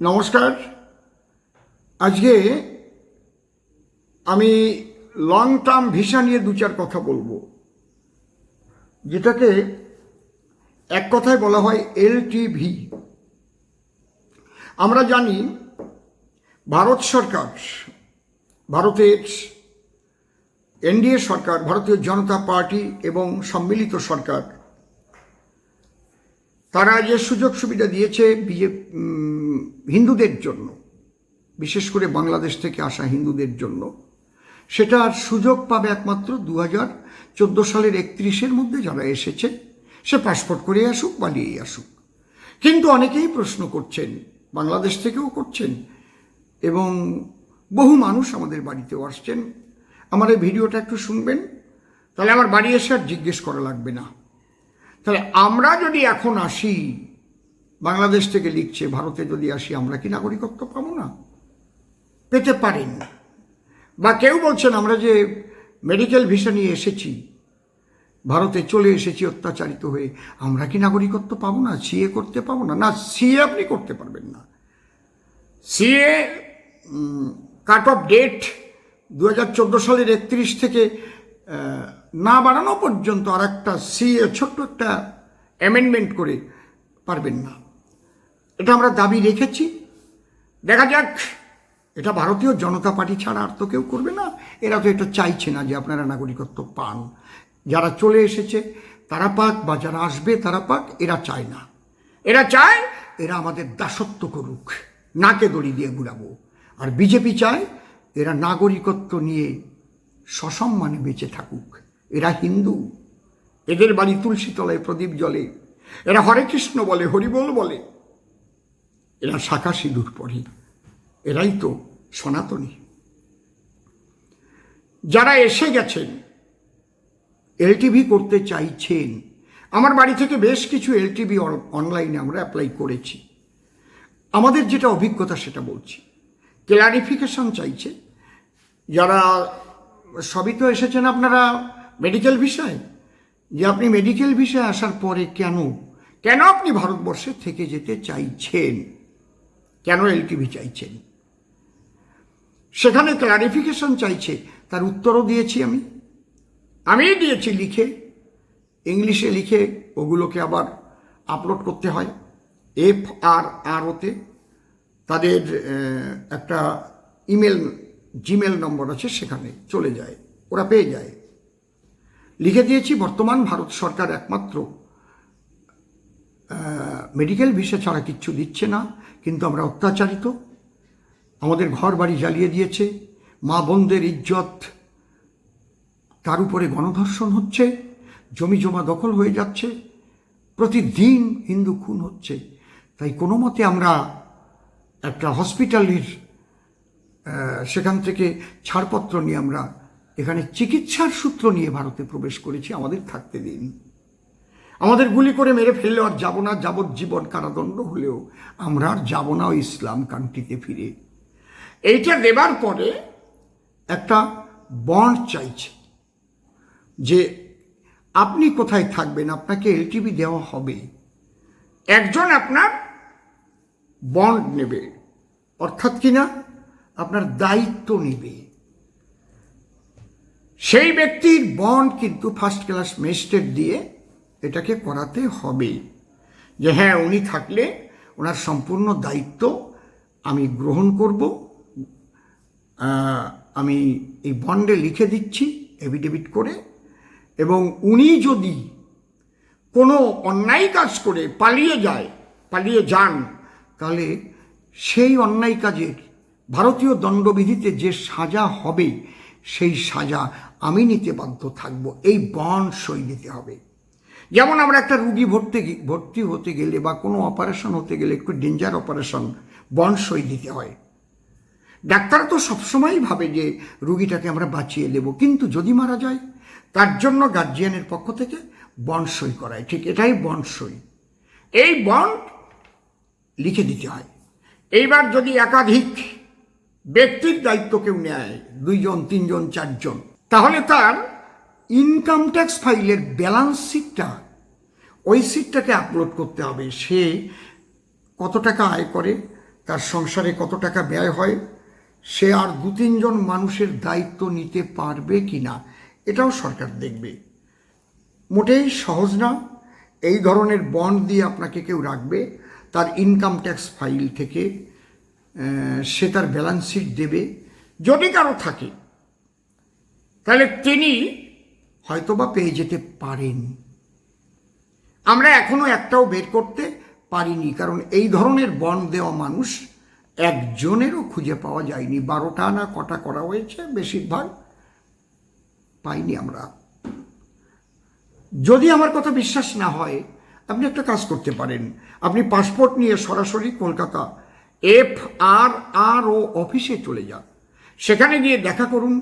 নমস্কার। আজকে আমি লং টার্ম ভিসা নিয়ে দু চার কথা বলব। যেটাকে এক কথায় বলা হয় এলটিভি আমরা জানি ভারত সরকার, ভারতের এনডিএ সরকার, ভারতীয় জনতা পার্টি এবং সম্মিলিত সরকার তারা যে সুযোগ সুবিধা দিয়েছে বিজে হিন্দুদের জন্য, বিশেষ করে বাংলাদেশ থেকে আসা হিন্দুদের জন্য, সেটার সুযোগ পাবে একমাত্র দু হাজার চোদ্দ সালের একত্রিশের মধ্যে যারা এসেছে, সে পাসপোর্ট করে আসুক বা নিয়েই আসুক। কিন্তু অনেকেই প্রশ্ন করছেন, বাংলাদেশ থেকেও করছেন, এবং বহু মানুষ আমাদের বাড়িতেও আসছেন, আমার এই ভিডিওটা একটু শুনবেন, তাহলে আমার বাড়ি এসে আর জিজ্ঞেস করা লাগবে না। তাহলে আমরা যদি এখন আসি, বাংলাদেশ থেকে লিখছে, ভারতে যদি আসি, আমরা কি নাগরিকত্ব পাবো না? পেতে পারেন। বা কেউ বলছেন, আমরা যে মেডিকেল ভিসা নিয়ে এসেছি, ভারতে চলে এসেছি অত্যাচারিত হয়ে, আমরা কি নাগরিকত্ব পাবো না? সিএ করতে পাবো না? না, সিএ আপনি করতে পারবেন না। সিএ কাট অফ ডেট দু হাজার চোদ্দ সালের একত্রিশ থেকে না বাড়ানো পর্যন্ত আর একটা সিএ ছোট্ট একটা অ্যামেন্ডমেন্ট করে পারবেন না। এটা আমরা দাবি রেখেছি। দেখা যাক, এটা ভারতীয় জনতা পার্টি ছাড়া আর তো কেউ করবে না। এরা তো এটা চাইছে না যে আপনারা নাগরিকত্ব পান। যারা চলে এসেছে, তারা পাক বা যারা আসবে, তারা পাক, এরা চায় না। এরা চায়, এরা আমাদের দাসত্ব করুক, নাকে দড়ি দিয়ে ঘুরাবো। আর বিজেপি চায়, এরা নাগরিকত্ব নিয়ে সসম্মানে বেঁচে থাকুক। এরা হিন্দু। এদের বাড়ি তুলসী তলায় প্রদীপ জলে এরা হরে কৃষ্ণ বলে, হরিবোল বলে। এরা শাখা সিঁদুর পরে। এরাই তো সনাতনী। যারা এসে গেছেন, এলটিভি করতে চাইছেন, আমার বাড়ি থেকে বেশ কিছু এলটিভি অনলাইনে আমরা অ্যাপ্লাই করেছি। আমাদের যেটা অভিজ্ঞতা সেটা বলছি। ক্লারিফিকেশন চাইছে। যারা, সবই তো এসেছেন আপনারা মেডিকেল বিষয়? যে আপনি মেডিকেল বিষয়ে আসার পরে কেন কেন আপনি ভারতবর্ষে থেকে যেতে চাইছেন? কেন এলটিভি চাইছেন? সেখানে ক্লারিফিকেশন চাইছে, তার উত্তরও দিয়েছি আমি। আমি দিয়েছি লিখে। ইংলিশে লিখে ওগুলোকে আবার আপলোড করতে হয়। এফ আর আর ওতে। তাদের একটা ইমেল জিমেল নম্বর আছে, সেখানে চলে যায়। ওরা পেয়ে যায়। লিখে দিয়েছি, বর্তমান ভারত সরকার একমাত্র মেডিকেল ভিসা ছাড়া কিচ্ছু দিচ্ছে না, কিন্তু আমরা অত্যাচারিত। আমাদের ঘর বাড়ি জ্বালিয়ে দিয়েছে, মা বোনদের ইজ্জত, তার উপরে গণধর্ষণ হচ্ছে, জমি জমা দখল হয়ে যাচ্ছে, প্রতিদিন হিন্দু খুন হচ্ছে। তাই কোনো মতে আমরা একটা হসপিটালের সেখান থেকে ছাড়পত্র নিয়ে আমরা এখানে চিকিৎসার সূত্র নিয়ে ভারতে প্রবেশ করেছি, আমাদের থাকতে দিন। আমাদের গুলি করে মেরে ফেললে আর যাব না, যাবজ্জীবন কারাদণ্ড হলেও আমরা আর যাব না ওই ইসলাম কান্ট্রিতে ফিরে। এইটা দেবার পরে একটা বন্ড চাইছে যে আপনি কোথায় থাকবেন, আপনাকে এলটিভি দেওয়া হবে। একজন আপনার বন্ড নেবে, অর্থাৎ কিনা আপনার দায়িত্ব নেবে। সেই ব্যক্তির বন্ড কিন্তু ফার্স্ট ক্লাস মেজিস্ট্রেট দিয়ে এটাকে করাতে হবে। যে হ্যাঁ উনি থাকলে ওনার সম্পূর্ণ দায়িত্ব আমি গ্রহণ করব। আমি এই বন্ডে লিখে দিচ্ছি এভিডেভিট করে। এবং উনি যদি কোনো অন্যায় কাজ করে পালিয়ে যায়, পালিয়ে যান, তাহলে সেই অন্যায় কাজের ভারতীয় দণ্ডবিধিতে যে সাজা হবে, সেই সাজা আমি নিতে বাধ্য থাকব, এই বন সই নিতে হবে। যেমন আমরা একটা রুগী ভর্তি ভর্তি হতে গেলে বা কোনো অপারেশন হতে গেলে একটু ডেঞ্জার অপারেশন বন সই দিতে হয়। ডাক্তার তো সবসময়ই ভাবে যে রুগীটাকে আমরা বাঁচিয়ে দেব কিন্তু যদি মারা যায়, তার জন্য গার্জিয়ানের পক্ষ থেকে বন সই করায়। ঠিক এটাই বন সই। এই বন লিখে দিতে হয়। এইবার যদি একাধিক ব্যক্তির দায়িত্ব কেউ নেয়, দুইজন, তিনজন, চারজন তাহলে তার ইনকাম ট্যাক্স ফাইলের ব্যালান্স শিটটা ওই শিটটাকে আপলোড করতে হবে। সে কত টাকা আয় করে, তার সংসারে কত টাকা ব্যয় হয়, সে আর দু তিনজন মানুষের দায়িত্ব নিতে পারবে কি না, এটাও সরকার দেখবে। মোটেই সহজ না, এই ধরনের বন্ড দিয়ে আপনাকে কেউ রাখবে, তার ইনকাম ট্যাক্স ফাইল থেকে সে তার ব্যালেন্স শিট দেবে, যদি কারও থাকে। তাহলে তিনি হয়তোবা পেয়ে যেতে পারেন। আমরা এখনও একটাও বের করতে পারিনি, কারণ এই ধরনের বন দেওয়া মানুষ একজনেরও খুঁজে পাওয়া যায়নি। বারোটা না কটা করা হয়েছে, বেশিরভাগ পাইনি আমরা। যদি আমার কথা বিশ্বাস না হয়, আপনি একটা কাজ করতে পারেন। আপনি পাসপোর্ট নিয়ে সরাসরি কলকাতা এফ আর আর ও অফিসে চলে যান। সেখানে গিয়ে দেখা করুন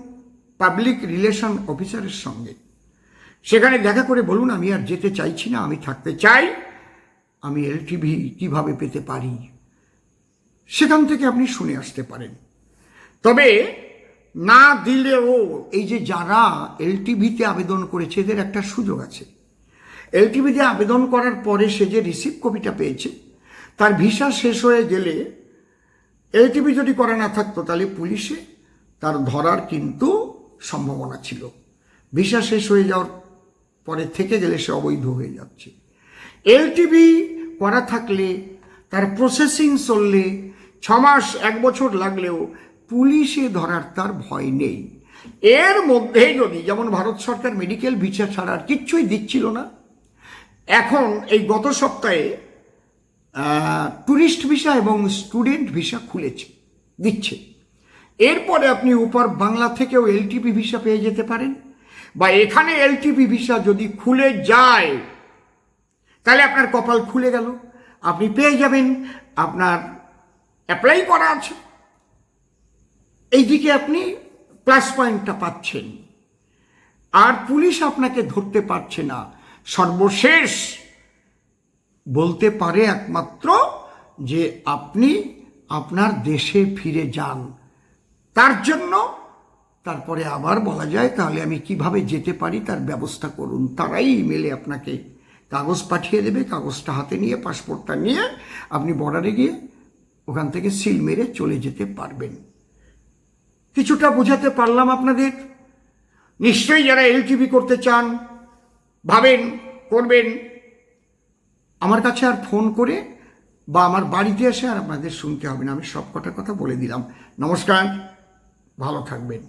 পাবলিক রিলেশন অফিসারের সঙ্গে। সেখানে দেখা করে বলুন, আমি আর যেতে চাইছি না, আমি থাকতে চাই, আমি এলটিভি কীভাবে পেতে পারি? সেখান থেকে আপনি শুনে আসতে পারেন। তবে না দিলেও এই যে যারা এলটিভিতে আবেদন করেছে, এদের একটা সুযোগ আছে। এলটিভিতে আবেদন করার পরে সে যে রিসিভ কপিটা পেয়েছে, তার ভিসা শেষ হয়ে গেলে এলটিভি যদি করা না থাকতো, তাহলে পুলিশে তার ধরার কিন্তু সম্ভাবনা ছিল। ভিসা শেষ হয়ে যাওয়ার পরে থেকে গেলে সে অবৈধ হয়ে যাচ্ছে। এলটিভি করা থাকলে, তার প্রসেসিং চললে, ছ মাস, এক বছর লাগলেও পুলিশে ধরার তার ভয় নেই। এর মধ্যেই যদি, যেমন ভারত সরকার মেডিকেল ভিসা ছাড়া আর কিচ্ছুই দিচ্ছিল না, এখন এই গত সপ্তাহে ট্যুরিস্ট ভিসা এবং স্টুডেন্ট ভিসা খুলেছে, দিচ্ছে। এরপরে আপনি উপর বাংলা থেকেও এলটিপি ভিসা পেয়ে যেতে পারেন। বা এখানে এলটিপি ভিসা যদি খুলে যায়, তাহলে আপনার কপাল খুলে গেল। আপনি পেয়ে যাবেন, আপনার অ্যাপ্লাই করা আছে। এইদিকে আপনি প্লাস পয়েন্টটা পাচ্ছেন। আর পুলিশ আপনাকে ধরতে পারছে না। সর্বশেষ বলতে পারে একমাত্র যে আপনি আপনার দেশে ফিরে যান। তার জন্য তারপরে আবার বলা যায়, তাহলে আমি কীভাবে যেতে পারি তার ব্যবস্থা করুন। তারাই ইমেলে আপনাকে কাগজ পাঠিয়ে দেবে, কাগজটা হাতে নিয়ে পাসপোর্টটা নিয়ে আপনি বর্ডারে গিয়ে ওখান থেকে সিল মেরে চলে যেতে পারবেন। কিছুটা বোঝাতে পারলাম আপনাদের? নিশ্চয়ই যারা এলটিভি করতে চান, ভাবেন, করবেন, আমার কাছে আর ফোন করে বা আমার বাড়িতে এসে আর আপনাদের শুনতে হবে না, আমি সব কটা কথা বলে দিলাম। নমস্কার। ভালো থাকবেন।